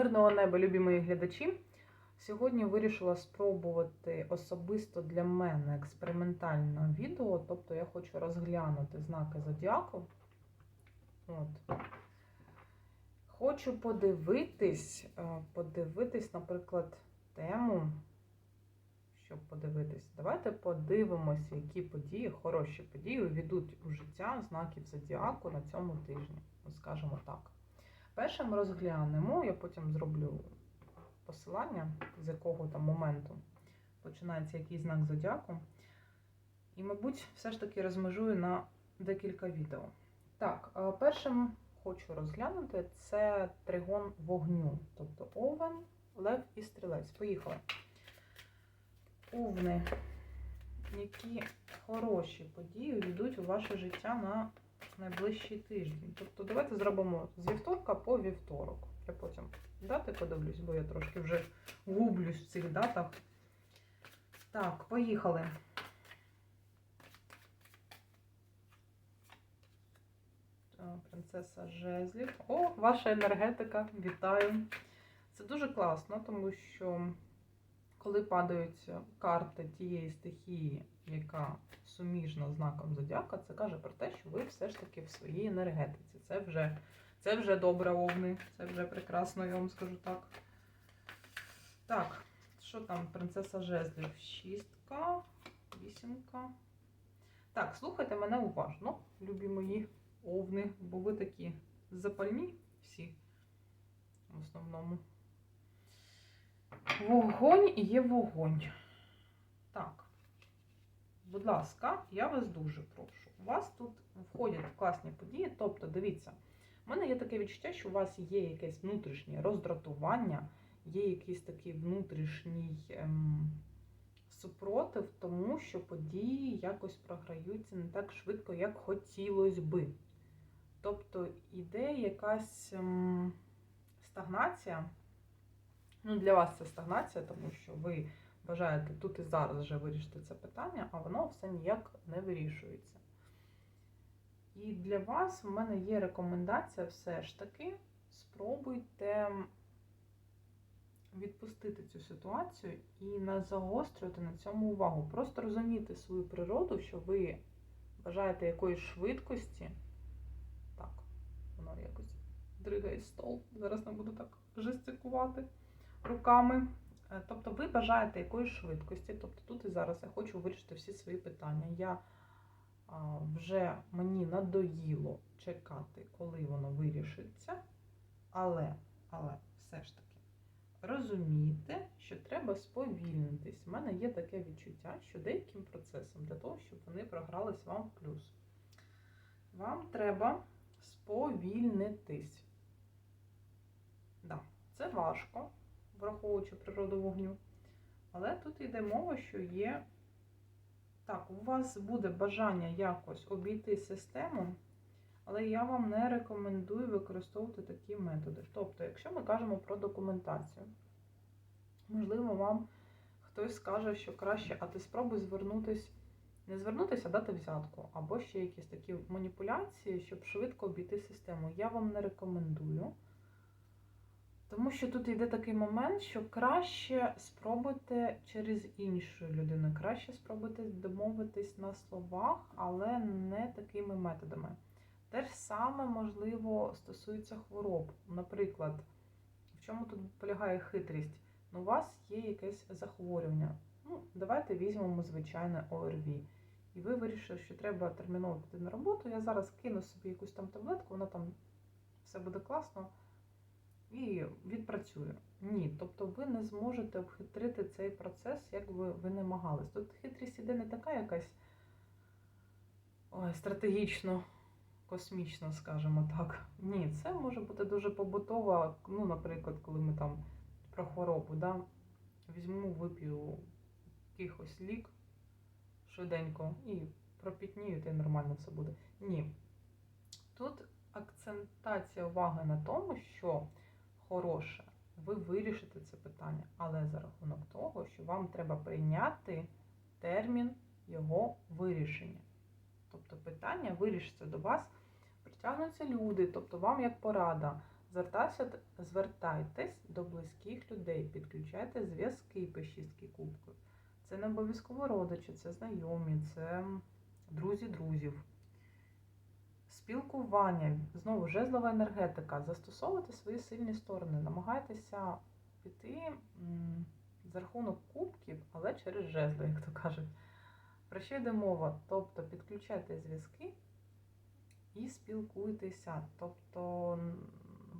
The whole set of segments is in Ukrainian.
Мирного неба, любі мої глядачі. Сьогодні вирішила спробувати особисто для мене експериментальне відео. Тобто я хочу розглянути знаки зодіаку. От. Хочу подивитись, е, подивитись, наприклад, тему. Щоб подивитись, давайте подивимося, які події, хороші події увійдуть у життя знаків зодіаку на цьому тижні. Ну, скажімо так. Перше ми розглянемо, я потім зроблю посилання, з якого там моменту починається якийсь знак зодіаку. І, мабуть, все ж таки розмежую на декілька відео. Так, першим хочу розглянути це тригон вогню, тобто овен, лев і стрілець. Поїхали. Овни, які хороші події увійдуть у ваше життя на найближчий тиждень. Тобто давайте зробимо з вівторка по вівторок. Я потім дати подивлюсь, бо я трошки вже гублюсь в цих датах. Так, поїхали. Принцеса Жезлів. О, ваша енергетика. Вітаю. Це дуже класно, тому що коли падають карти тієї стихії, яка суміжна знаком зодіака, це каже про те, що ви все ж таки в своїй енергетиці. Це вже, це вже добре, овни, це вже прекрасно, я вам скажу так. Так, що там, принцеса Жезлів? Шістка, вісімка. Так, слухайте мене уважно, любі мої овни, бо ви такі запальні всі в основному. Вогонь є вогонь. Так. Будь ласка, я вас дуже прошу. У вас тут входять класні події. Тобто, дивіться, в мене є таке відчуття, що у вас є якесь внутрішнє роздратування, є якийсь такий внутрішній ем, супротив, тому що події якось програються не так швидко, як хотілося би. Тобто іде якась ем, стагнація. Ну, для вас це стагнація, тому що ви бажаєте тут і зараз вже вирішити це питання, а воно все ніяк не вирішується. І для вас в мене є рекомендація все ж таки спробуйте відпустити цю ситуацію і не загострювати на цьому увагу. Просто розуміти свою природу, що ви бажаєте якоїсь швидкості. Так, воно якось дригає стол. Зараз не буду так жестикувати руками. Е, Тобто ви бажаєте якоїсь швидкості. Тобто тут і зараз я хочу вирішити всі свої питання. Я вже мені надоїло чекати, коли воно вирішиться. Але, але все ж таки, розумійте, що треба сповільнитись. У мене є таке відчуття, що деяким процесом для того, щоб вони програлись вам в плюс. Вам треба сповільнитись. Да, це важко враховуючи природу вогню. Але тут йде мова, що є. Так, у вас буде бажання якось обійти систему, але я вам не рекомендую використовувати такі методи. Тобто, якщо ми кажемо про документацію, можливо, вам хтось скаже, що краще, а ти спробуй звернутися, не звернутися, а дати взятку, або ще якісь такі маніпуляції, щоб швидко обійти систему. Я вам не рекомендую. Тому що тут йде такий момент, що краще спробуйте через іншу людину, краще спробуйте домовитись на словах, але не такими методами. Те ж саме, можливо, стосується хвороб. Наприклад, в чому тут полягає хитрість? Ну, у вас є якесь захворювання. Ну, давайте візьмемо звичайне ОРВІ. І ви вирішили, що треба терміново піти на роботу. Я зараз кину собі якусь там таблетку, воно там все буде класно і відпрацює. Ні, тобто ви не зможете обхитрити цей процес, як би ви не намагались. Тут хитрість іде не така якась ой, стратегічно космічна, скажімо так. Ні, це може бути дуже побутова, ну, наприклад, коли ми там про хворобу, да, візьму, вип'ю якихось лік швиденько і пропітнію, й нормально все буде. Ні. Тут акцентація уваги на тому, що хороше, ви вирішите це питання, але за рахунок того, що вам треба прийняти термін його вирішення. Тобто питання вирішиться до вас, притягнуться люди, тобто вам як порада. Звертайся, звертайтесь до близьких людей, підключайте зв'язки по шістки кубків. Це не обов'язково родичі, це знайомі, це друзі друзів. Спілкування, знову жезлова енергетика. Застосовуйте свої сильні сторони, намагайтеся піти за рахунок кубків, але через жезли, як то кажуть. Про що йде мова? Тобто підключайте зв'язки і спілкуйтеся. Тобто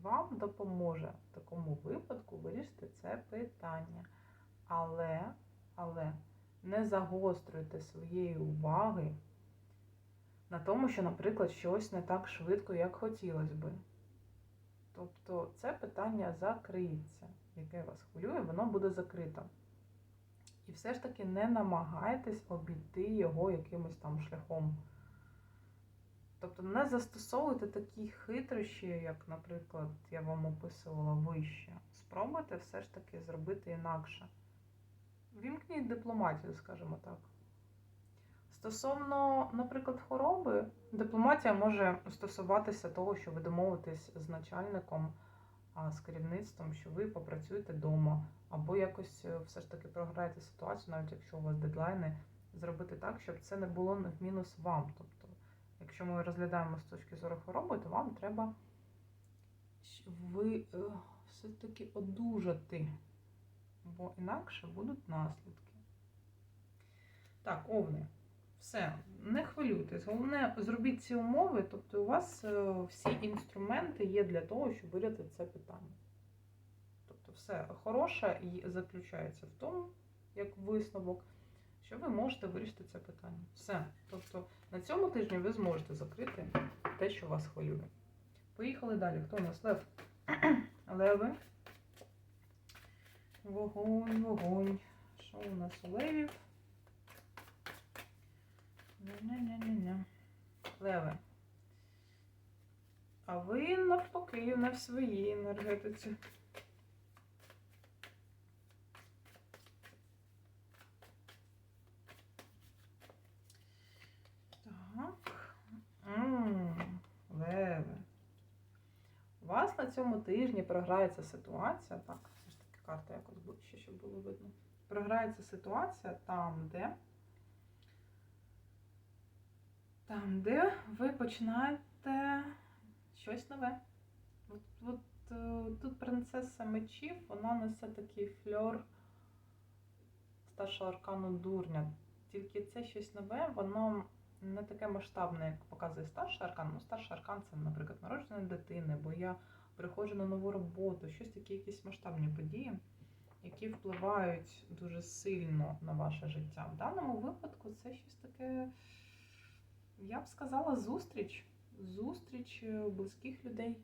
вам допоможе в такому випадку вирішити це питання. Але, але не загострюйте своєї уваги на тому, що, наприклад, щось не так швидко, як хотілося би. Тобто це питання закриється, яке вас хвилює, воно буде закрито. І все ж таки не намагайтесь обійти його якимось там шляхом. Тобто не застосовуйте такі хитрощі, як, наприклад, я вам описувала вище. Спробуйте все ж таки зробити інакше. Вімкніть дипломатію, скажімо так. Стосовно, наприклад, хвороби, дипломатія може стосуватися того, що ви домовитесь з начальником, а, з керівництвом, що ви попрацюєте вдома, або якось е, все ж таки програєте ситуацію, навіть якщо у вас дедлайни, зробити так, щоб це не було в мінус вам. Тобто, якщо ми розглядаємо з точки зору хвороби, то вам треба ви е, все-таки одужати, бо інакше будуть наслідки. Так, овни. Все, не хвилюйтесь. Головне, зробіть ці умови, тобто у вас е, всі інструменти є для того, щоб вирішити це питання. Тобто, все хороше і заключається в тому, як висновок, що ви можете вирішити це питання. Все. Тобто на цьому тижні ви зможете закрити те, що вас хвилює. Поїхали далі. Хто у нас лев? Леви. Вогонь, вогонь. Що у нас у левів? Ня-ня-ня-ня-ня. Леве. А ви навпаки не в своїй енергетиці. Так. М, Леве. У вас на цьому тижні програється ситуація. Так, все ж таки карта якось ближче, щоб було видно. Програється ситуація там, де. Там, де ви починаєте щось нове. От, от е, тут принцеса мечів, вона несе такий фльор старшого аркану дурня. Тільки це щось нове, воно не таке масштабне, як показує старший аркан. Ну, старший аркан це, наприклад, народження дитини, бо я приходжу на нову роботу, щось такі якісь масштабні події, які впливають дуже сильно на ваше життя. В даному випадку це щось таке. Я б сказала зустріч. Зустріч е, близьких людей.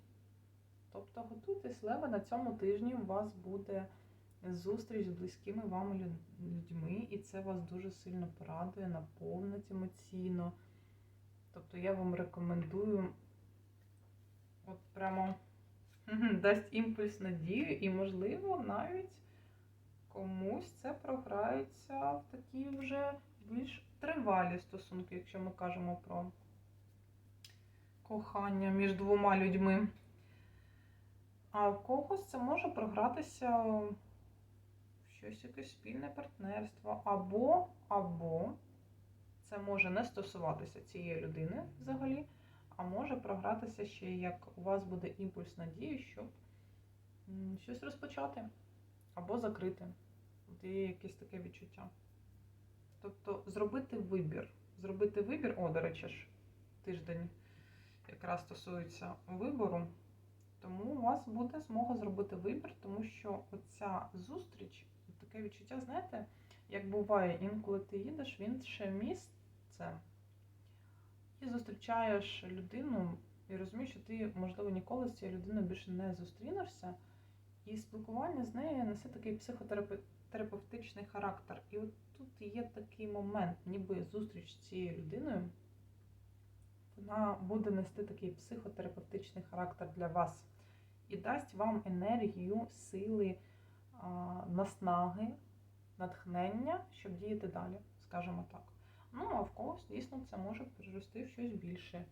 Тобто готуйтесь, лева на цьому тижні у вас буде зустріч з близькими вам людьми, і це вас дуже сильно порадує, наповнить емоційно. Тобто я вам рекомендую от прямо дасть імпульс надію, і, можливо, навіть комусь це програється в такі вже більш тривалі стосунки, якщо ми кажемо про кохання між двома людьми. А в когось це може програтися в щось якесь спільне партнерство. Або, або це може не стосуватися цієї людини взагалі, а може програтися ще як у вас буде імпульс надії, щоб щось розпочати або закрити. От є якесь таке відчуття. Тобто зробити вибір. Зробити вибір, о, до речі ж, тиждень якраз стосується вибору. Тому у вас буде змога зробити вибір, тому що оця зустріч, таке відчуття, знаєте, як буває, інколи ти їдеш в інше місце і зустрічаєш людину, і розумієш, що ти, можливо, ніколи з цією людиною більше не зустрінешся. І спілкування з нею несе такий психотерапевтичний характер. І от тут є такий момент, ніби зустріч з цією людиною, вона буде нести такий психотерапевтичний характер для вас і дасть вам енергію, сили, наснаги, натхнення, щоб діяти далі, скажімо так. Ну, а в когось, дійсно, це може перерости в щось більше.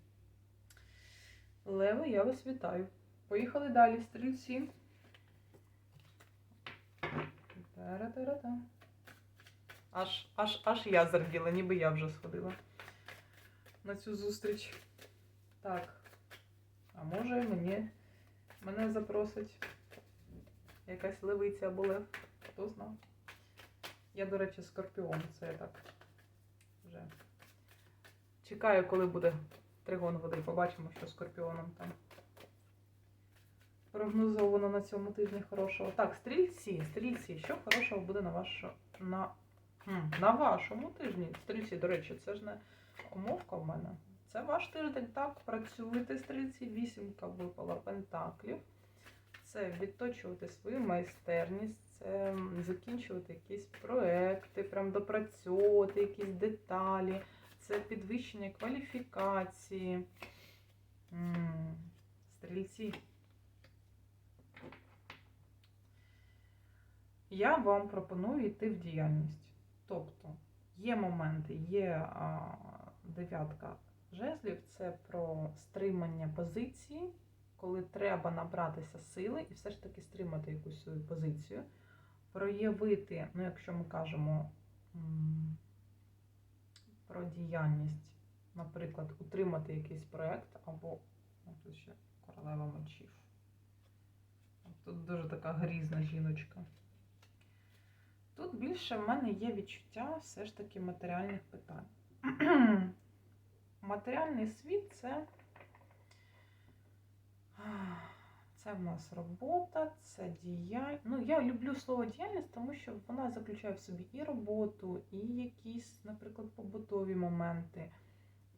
Леви, я вас вітаю. Поїхали далі, стрільці. Тара-тара-та. Аж, аж, аж я зарділа, ніби я вже сходила на цю зустріч. Так. А може мені мене запросить якась левиця або лев. Хто знає. Я, до речі, скорпіон, це я так вже чекаю, коли буде тригон води. Побачимо, що скорпіоном там. Прогнозовано на цьому тижні хорошого. Так, стрільці, стрільці, що хорошого буде на вашу, на, на вашому тижні? Стрільці, до речі, це ж не умовка в мене. Це ваш тиждень, так, працюєте, стрільці, вісімка випала пентаклів. Це відточувати свою майстерність, це закінчувати якісь проекти, прям допрацьовувати якісь деталі, це підвищення кваліфікації. Стрільці. Я вам пропоную йти в діяльність. Тобто є моменти, є дев'ятка жезлів, це про стримання позиції, коли треба набратися сили і все ж таки стримати якусь свою позицію, проявити, ну, якщо ми кажемо про діяльність, наприклад, утримати якийсь проєкт або ну, тут ще королева мечів. Тут дуже така грізна жіночка. Тут більше в мене є відчуття все ж таки матеріальних питань. Матеріальний світ це, це в нас робота, це діяльність. Ну, я люблю слово діяльність, тому що вона заключає в собі і роботу, і якісь, наприклад, побутові моменти,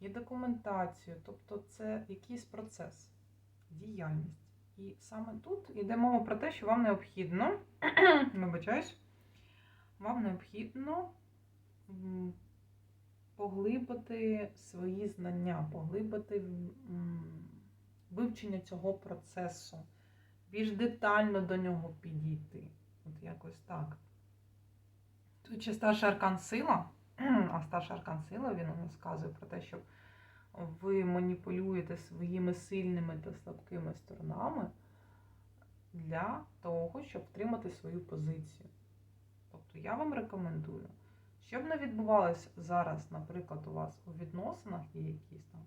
і документацію. Тобто це якийсь процес, діяльність. І саме тут йде мова про те, що вам необхідно, вибачаюсь, вам необхідно поглибити свої знання, поглибити вивчення цього процесу, більш детально до нього підійти. От якось так. Тут ще старший аркан сила, а старший аркан сила він нам сказує про те, що ви маніпулюєте своїми сильними та слабкими сторонами для того, щоб втримати свою позицію. Тобто я вам рекомендую, щоб не відбувалось зараз, наприклад, у вас у відносинах є якісь там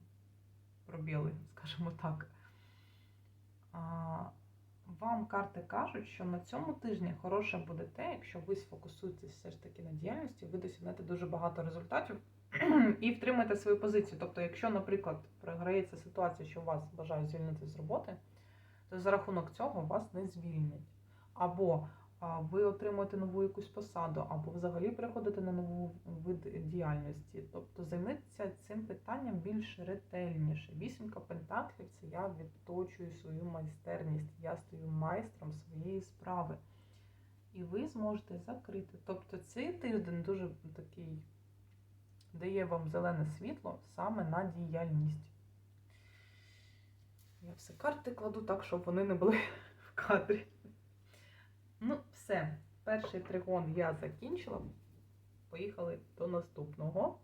пробіли, скажімо так. Вам карти кажуть, що на цьому тижні хороше буде те, якщо ви сфокусуєтесь все ж таки на діяльності, ви досягнете дуже багато результатів і втримаєте свою позицію. Тобто, якщо, наприклад, програється ситуація, що вас бажають звільнити з роботи, то за рахунок цього вас не звільнять. Або ви отримуєте нову якусь посаду, або взагалі переходите на нову вид діяльності. Тобто займіться цим питанням більш ретельніше. Вісімка пентаклів це я відточую свою майстерність, я стаю майстром своєї справи. І ви зможете закрити. Тобто цей тиждень дуже такий дає вам зелене світло саме на діяльність. Я все карти кладу так, щоб вони не були в кадрі. Ну, все. Перший тригон я закінчила. Поїхали до наступного.